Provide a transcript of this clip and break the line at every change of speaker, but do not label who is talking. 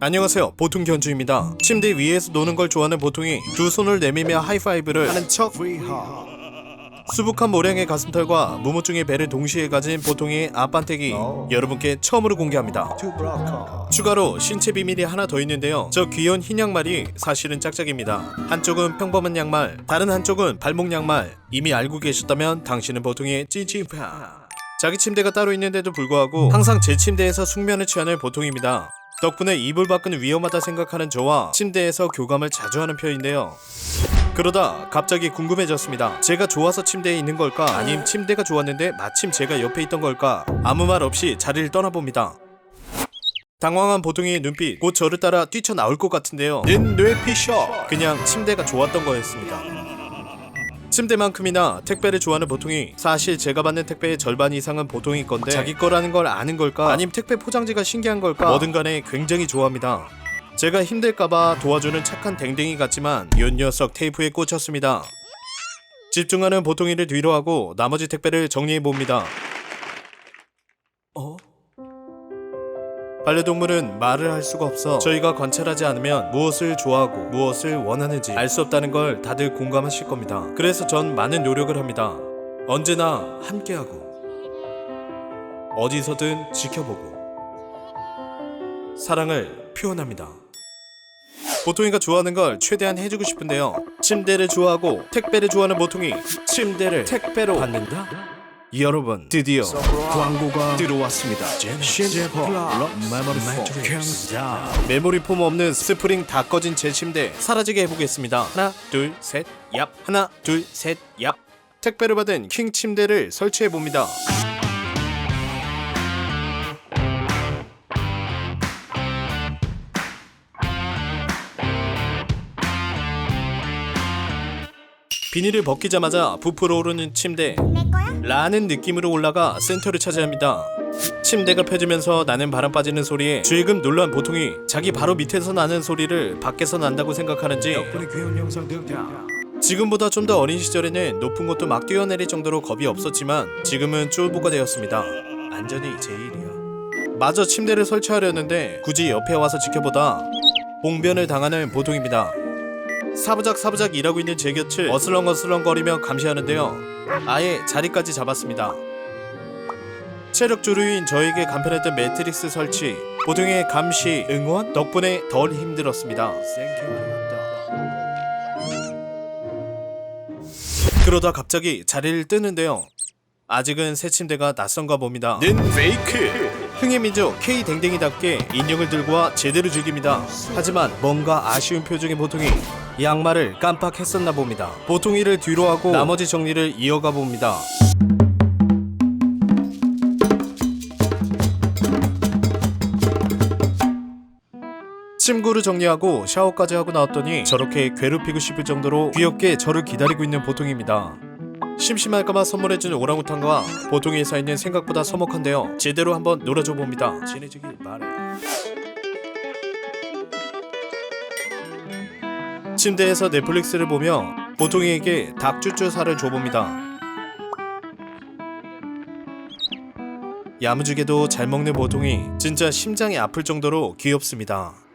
안녕하세요. 보통 견주입니다. 침대 위에서 노는 걸 좋아하는 보통이 두 손을 내밀며 하이파이브를 하는 척. 수북한 모량의 가슴털과 무모증의 배를 동시에 가진 보통의 앞반태기 여러분께 처음으로 공개합니다. 추가로 신체 비밀이 하나 더 있는데요. 저 귀여운 흰 양말이 사실은 짝짝입니다. 한쪽은 평범한 양말 다른 한쪽은 발목 양말. 이미 알고 계셨다면 당신은 보통의 찐찐파. 자기 침대가 따로 있는데도 불구하고 항상 제 침대에서 숙면을 취하는 보통입니다. 덕분에 이불 밖은 위험하다 생각하는 저와 침대에서 교감을 자주 하는 편인데요. 그러다 갑자기 궁금해졌습니다. 제가 좋아서 침대에 있는 걸까? 아님 침대가 좋았는데 마침 제가 옆에 있던 걸까? 아무 말 없이 자리를 떠나봅니다. 당황한 보통의 눈빛 곧 저를 따라 뛰쳐나올 것 같은데요. 는 뇌피셔 그냥 침대가 좋았던 거였습니다. 침대만큼이나 택배를 좋아하는 보통이 사실 제가 받는 택배의 절반 이상은 보통이 건데 자기 거라는 걸 아는 걸까? 아님 택배 포장지가 신기한 걸까? 뭐든 간에 굉장히 좋아합니다. 제가 힘들까봐 도와주는 착한 댕댕이 같지만 이 녀석 테이프에 꽂혔습니다. 집중하는 보통이를 뒤로 하고 나머지 택배를 정리해 봅니다. 어? 반려동물은 말을 할 수가 없어 저희가 관찰하지 않으면 무엇을 좋아하고 무엇을 원하는지 알 수 없다는 걸 다들 공감하실 겁니다. 그래서 전 많은 노력을 합니다. 언제나 함께하고 어디서든 지켜보고 사랑을 표현합니다. 보통이가 좋아하는 걸 최대한 해주고 싶은데요. 침대를 좋아하고 택배를 좋아하는 보통이 침대를 택배로 받는다? 여러분 드디어 광고가 들어왔습니다. 메모리 폼 없는 스프링 다 꺼진 제 침대 사라지게 해보겠습니다. 하나 둘셋 얍. 하나 둘셋 얍. 택배를 받은 킹 침대를 설치해 봅니다. 비닐을 벗기자마자 부풀어 오르는 침대 라는 느낌으로 올라가 센터를 차지합니다. 침대가 펴지면서 나는 바람 빠지는 소리에 주의금 놀란 보통이 자기 바로 밑에서 나는 소리를 밖에서 난다고 생각하는지 지금보다 좀 더 어린 시절에는 높은 곳도 막 뛰어내릴 정도로 겁이 없었지만 지금은 쫄보가 되었습니다. 안전이 제일이야. 마저 침대를 설치하려는데 굳이 옆에 와서 지켜보다 봉변을 당하는 보통입니다. 사부작 사부작 일하고 있는 제 곁을 어슬렁어슬렁거리며 감시하는데요. 아예 자리까지 잡았습니다. 체력 조류인 저에게 간편했던 매트릭스 설치, 보통의 감시, 응원 덕분에 덜 힘들었습니다. 그러다 갑자기 자리를 뜨는데요. 아직은 새 침대가 낯선가 봅니다. 는 페이크. 흥의 민족 K 댕댕이답게 인형을 들고 와 제대로 즐깁니다. 하지만 뭔가 아쉬운 표정의 보통이 양말을 깜빡했었나 봅니다. 보통이를 뒤로 하고 나머지 정리를 이어가 봅니다. 침구를 정리하고 샤워까지 하고 나왔더니 저렇게 괴롭히고 싶을 정도로 귀엽게 저를 기다리고 있는 보통입니다. 심심할까봐 선물해준 오랑우탄과 보통의 사이는 생각보다 서먹한데요. 제대로 한번 놀아줘 봅니다. 친해지길 바래. 침대에서 넷플릭스를 보며 보통이에게 닭쭈쭈살을 줘봅니다. 야무지게도 잘 먹는 보통이 진짜 심장이 아플 정도로 귀엽습니다.